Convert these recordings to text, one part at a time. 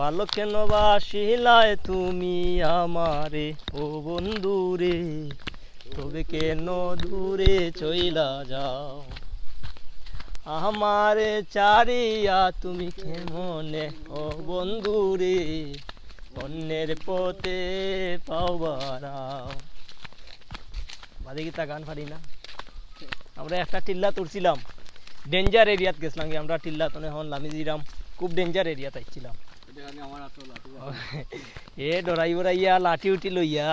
ভালো কেন বাসিলায় তুমি আমারে? ও বন্ধুরে তবে কেন দূরে চইলা যাও? আমারে চারিয়া তুমি কেমনে? ও বন্ধুরে অন্যের পথে পাওয়ারাও বাদে গীতা গান পারি না। আমরা একটা টিল্লা তুলছিলাম। ডেঞ্জার এরিয়াত গেছিলাম আমরা টিল্লা তো হন লামি দিলাম খুব ডেঞ্জার এরিয়াত আইছিলাম। এ ডরাই বরাইয়া লাঠি উঠি লইয়া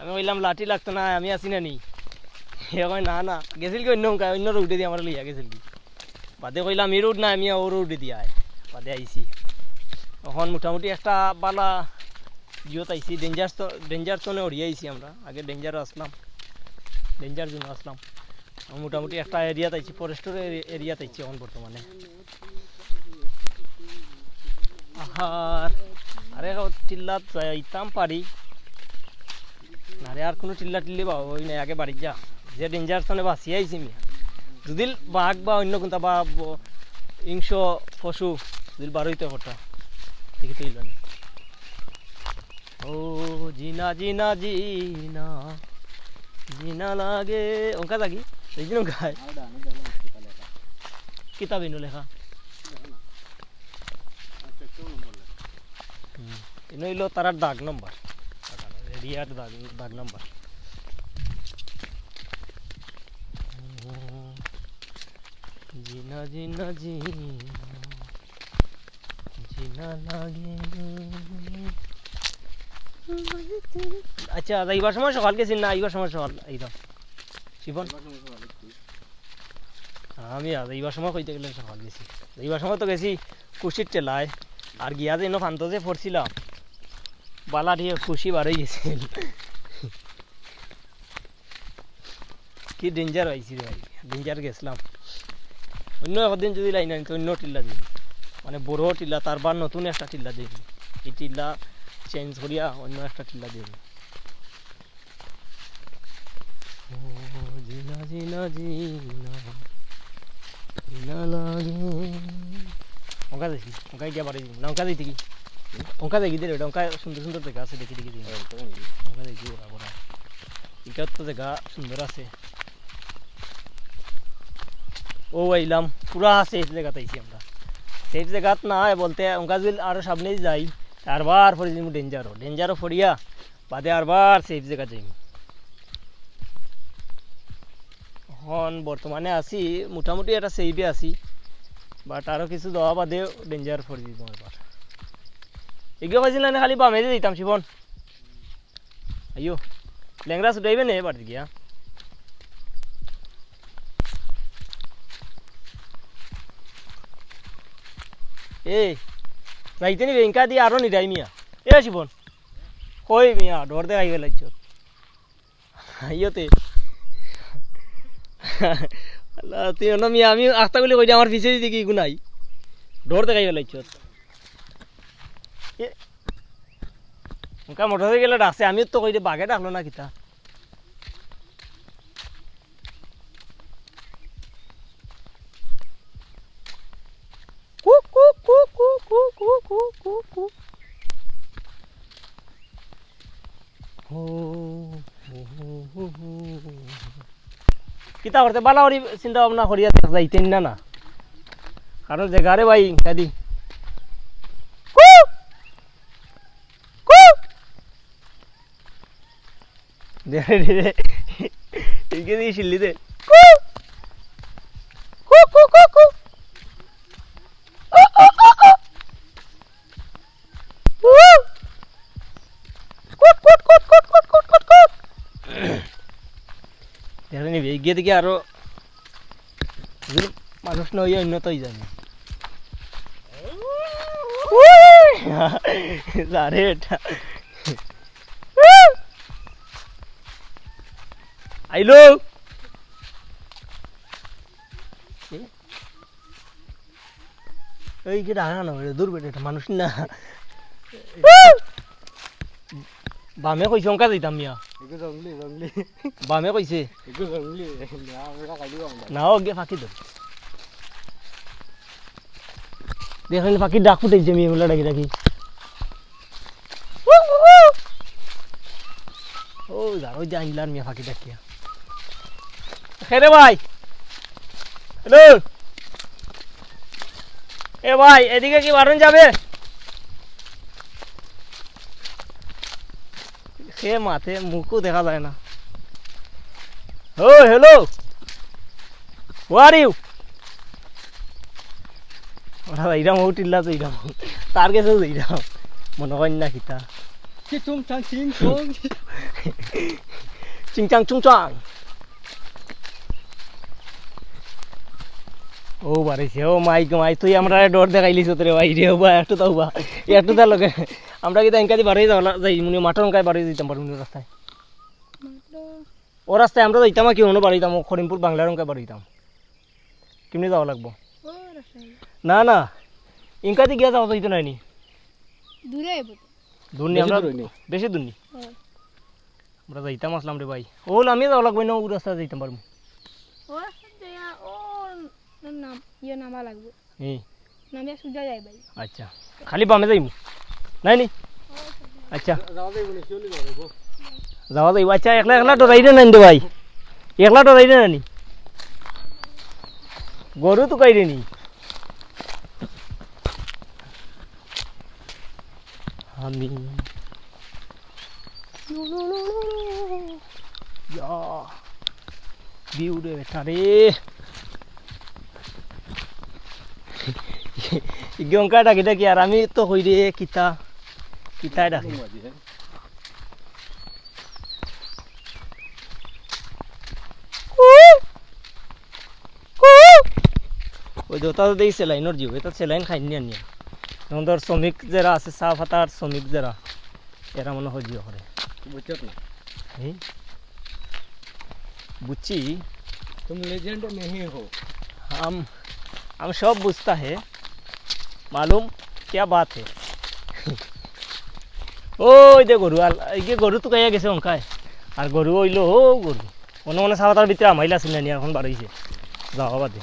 আমি কইলাম লাঠি লাগতো না, আমি আছি না নি? কয়, না না, গেছিল কি অন্য অন্য রোডে দিয়ে আমার লইয়া গেছিল কি? বাদে কইলাম এই রোড না আমি ও রোডে দিয়ে বাদে আইছি তখন মোটামুটি একটা বালা জিওত আইছি ডেঞ্জার ডেঞ্জার তোনে উড়িয়ে আইছি আমরা। আগে ডেঞ্জার আসলাম ডেঞ্জার জন্য আসলাম মোটামুটি একটা এরিয়াতে আইছি ফরেস্টের এরিয়াতে আইছি এখন বর্তমানে আর আরে টিল্লাত যাইতাম পারি। আরে আর কোনো টিল্লা টিল্লি পাবো ওই নাই, আগে বাড়ি যা। যে ডেঞ্জার স্থানে বাঁচিয়ে আইছি মিয়া। যদি বাঘ বা অন্য কোনটা বা ব- হিংস পশু যদি বার হইতে হঠাৎ। দেখি তুইল না ও, জিনা জিনা জিনা। জিনা লাগে। অঙ্কা থাকি দেখি গায় কিতাব ইনো লেখা। ইনো হইল তারার দাগ নম্বর এরিয়ার দাগ দাগ নম্বর জিনা জিনা জিনা জিনা আচ্ছা এইবার সময় সকাল গেছি না এইবার সময় সকাল এই দাও শিবন আমি এইবার সময় কইতে গেলে সকাল গেছি এইবার সময় তো গেছি কুশির টেলায় আর গিয়া যে ফান্ত যে পড়ছিলাম বালা দিয়ে খুশি বাড়াই গেছিল কি ডেঞ্জার হয়েছি ভাই ডেঞ্জার গেছিলাম। অন্য একদিন যদি লাইন আনি তো অন্য টিল্লা দিবি। মানে বড় টিল্লা তারপর নতুন একটা টিল্লা দিবি। এই টিল্লা চেঞ্জ করিয়া অন্য একটা টিল্লা ও জিনা জিনা জিনা গিয়া বাড়ি না অঙ্কা দেখি কি? অঙ্কা দেখি দে ওটা অঙ্কা সুন্দর সুন্দর জায়গা আছে দেখি দেখি অঙ্কা দেখি ওরা ওরা এটার তো জায়গা সুন্দর আছে ও আইলাম পুরা সেফ জায়গাতে আইছি আমরা সেফ না বলতে অঙ্কা যদি আরও সামনে যাই আরবার পরে যাইমু ডেঞ্জারও ডেঞ্জারও ফরিয়া বাদে আরবার সেফ জায়গা যাইমু এখন বর্তমানে আছি মোটামুটি একটা সেফে আছি বাট আরও কিছু দেওয়া বাদেও ডেঞ্জার পড়ে দিত এবার এগুলো পাইছিল না খালি বামে দিতাম শিবন আইও ল্যাংরা ছুটাইবে নে এবার গিয়া? এ যাইতে নি বেঙ্কা দিয়ে আরও নিরাই মিয়া। এ শিবন কই মিয়া ডর দে আইবে লাগছ আইওতে আল্লাহ তুই মিয়া, আমি আস্তা গুলি কই আমার পিছে দিকে কি গুনাই ডর দেখাই লাগছ উনকা মোটরসাইকেলে ডাকছে আমি তো কই বাঘে ডাকলো না কিতা। কিতা করতে, বালা চিন্তা ভাবনা করিয়া যাইতেন না না। কারণ যে রে ভাই দাদি എനിക്ക് നീശില്ലിത് জানি এগিয়ে থেকে আরো মানুষ নয় উন্নতই জানি আরে এটা আইলো। এই কেটা হারানো দূর এটা মানুষ না। বামে কই শঙ্কা দিতাম মিয়া। বামে কইছে। না নাও গে ফাঁকি দে। দেখলেন ফাঁকি ডাক ফুটাইছে মেয়ে বলে ডাকি ডাকি। ও জানো যে আনলাম মিয়া ফাঁকি ডাকিয়া। খেরে ভাই। হ্যালো। এ ভাই এদিকে কি বারণ যাবে সে মাথে মুখও দেখা যায় না। ও হ্যালো। আর ইউ ওরা এইরাম ও টিল্লা তো এইরাম তার কাছেও এইরাম মনে হয় না খিতা কি চুম চাং চিং চুং চিংচাং চুংচাং। ও বাড়িছে ও মাই মাই তুই আমরা ডর দেখাইলিস তোরে ভাই রে বা একটু তাও বা একটু তার লগে। আমরা কিন্তু এনকাদি বাড়ি যাওয়া যাই মুনি মাটন কাই বাড়ি দিতাম পারি রাস্তায়। ও রাস্তায় আমরা যাইতাম কি অন্য বাড়ি দিতাম খড়িমপুর বাংলার অঙ্কায় বাড়ি দিতাম কেমনি যাওয়া লাগবো? না না ইনকাদি গিয়া যাওয়া যাইতো নাইনি দূরে দূর নি আমরা বেশি দূর নি। আমরা যাইতাম আসলাম রে ভাই। ওল আমি যাওয়া লাগবে না ও রাস্তায় যাইতাম পারব ও ও নাম ইয়ে নামা লাগবে। এই। নামিয়া সুজা যাই ভাই। আচ্ছা। খালি বামে যাইমু নাই নি? আচ্ছা। যাওয়া যাইব। আচ্ছা একলা একলা ডরাই রে নানি ভাই। একলা ডরাই রে নানি গরু তো কাই রে নি। আমি ইয়া বিউ বেটা রে। গঙ্কা ডাকি ডাকি আর আমি তো হই রে কিতা কিতায় ডাকি ওই দোতা তো দেখি সেলাইনের জিও এটা সেলাইন খাই নিয়ে নিয়ে যেমন ধর শ্রমিক যারা আছে চা ফাতার শ্রমিক যারা এরা মনে হয় জিও করে বুঝছত না এই বুঝছি तुम लेजेंड नहीं हो हम हम सब बुझता है मालूम क्या बात है ওই দে গরু আর এই যে গরু তো কাইয়া গেছে অঙ্কায় আর গরু হইলো ও গরু মনে মনে সাবাতার ভিতরে আমাইলা ছিল না এখন বাড়াইছে যাওয়া বাদে